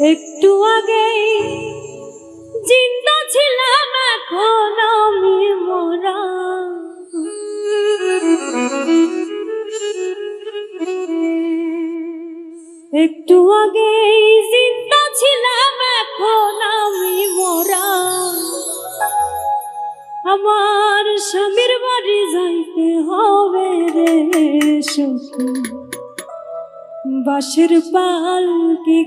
একটু আগেই জিন্দা ছিলাম এখন আমি মোরা একটু আগেই জিন্দা ছিলাম এখন আমি মোরা আমার স্বামীর বাড়ি যাইতে হবে বাঁশের পাল কি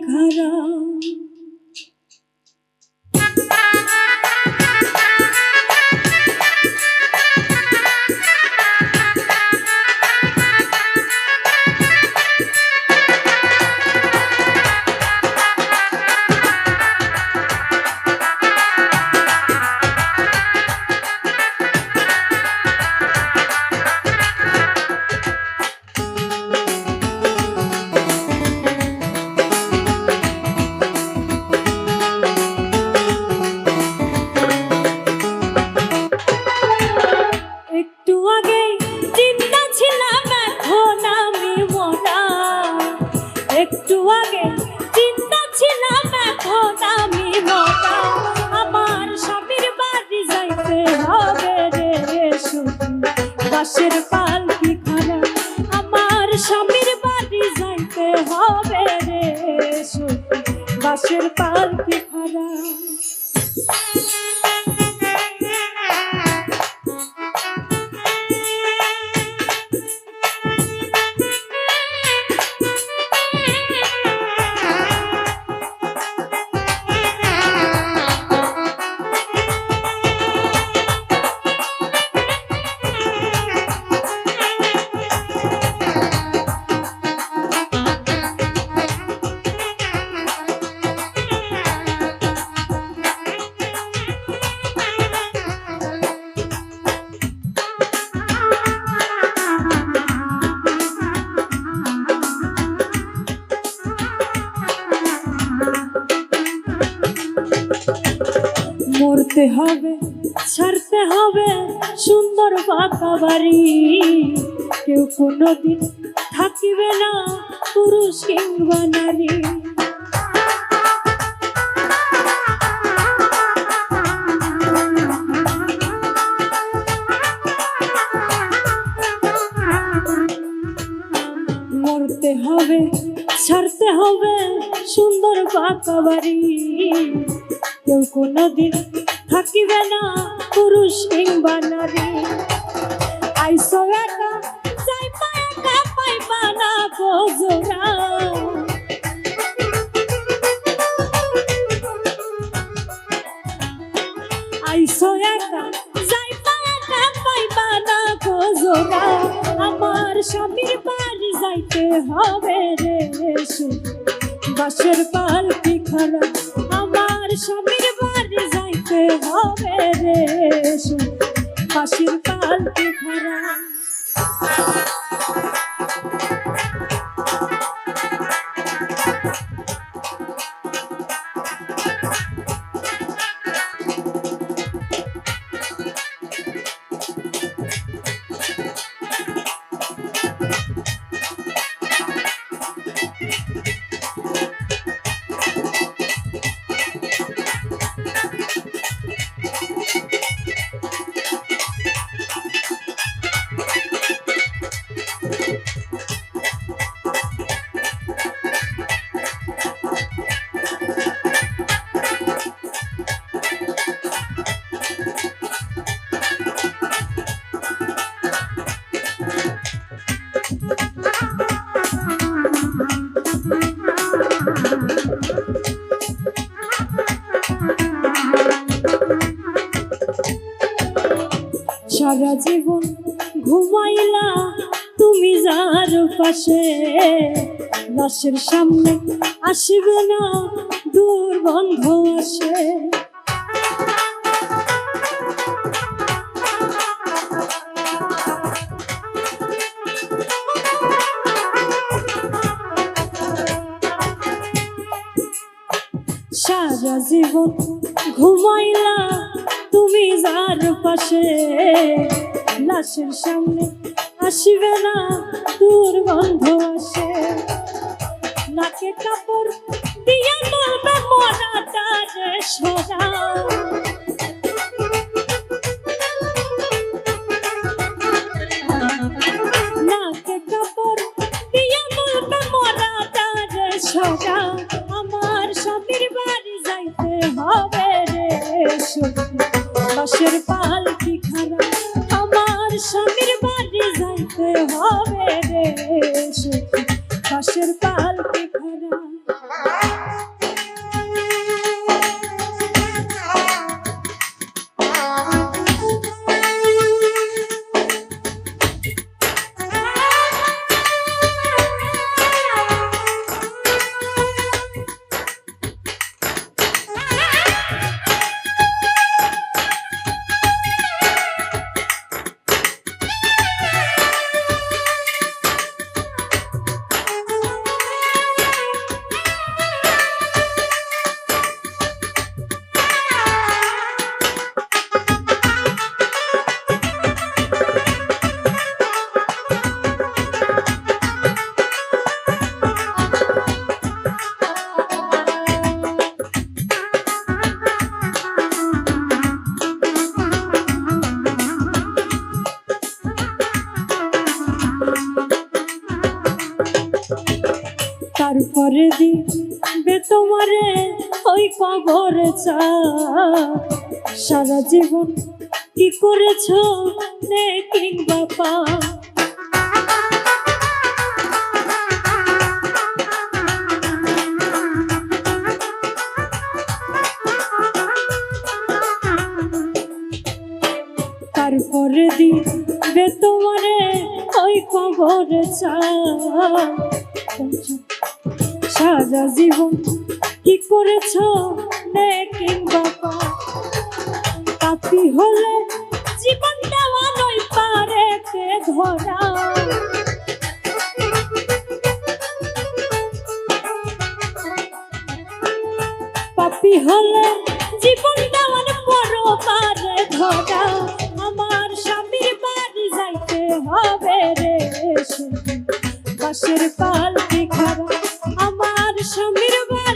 বাসের পালকি মরতে হবে, ছাড়তে হবে সুন্দর বাঁকা বাড়ি। কেউ কোনোদিন থাকিবে না পুরুষ কিংবা নারী। মরতে হবে, ছাড়তে হবে সুন্দর বাঁকা বাড়ি। কেউ কোনোদিন থাকিবে না, পুরুষ কিংবা নারী। আইসো একা, যাইবা একা, পাইবা না গোজরা আইসো একা, যাইবা একা, পাইবা না গোজরা আমার স্বামীর বাড়ি যাইতে হবে রে বাসের পালকি খারাপ হবে রে শুধু বাসের পালকি সারা জীবন ঘুমাইলা, তুমি যার পাশে। লাশের সামনে আসিবে না দুর্গন্ধ আসে। সারা জীবন ঘুমাইলা তুমি যার পাশে লাশের সামনে আসিবে না দুর্গন্ধ আসে। নাকে কাপড় স্বামীর বাড়ি যাইতে হবে রে। পাশের পাড়া তারপরে দিবে তোমারে ওই কবর চা সারা জীবন কি করেছ নে কিংবা পা। তারপরে দিবে তোমারে ওই কবর চা সারা জীবন কি করেছ কিংবা? পাপি হলে জীবন দেওয়া নয় পারে ধরা। পাপি হলে জীবন দেওয়ার পর পারে ধরা। আমার স্বামীর বাড়ি যাইতে হবে রে বাসের পাল show me the world.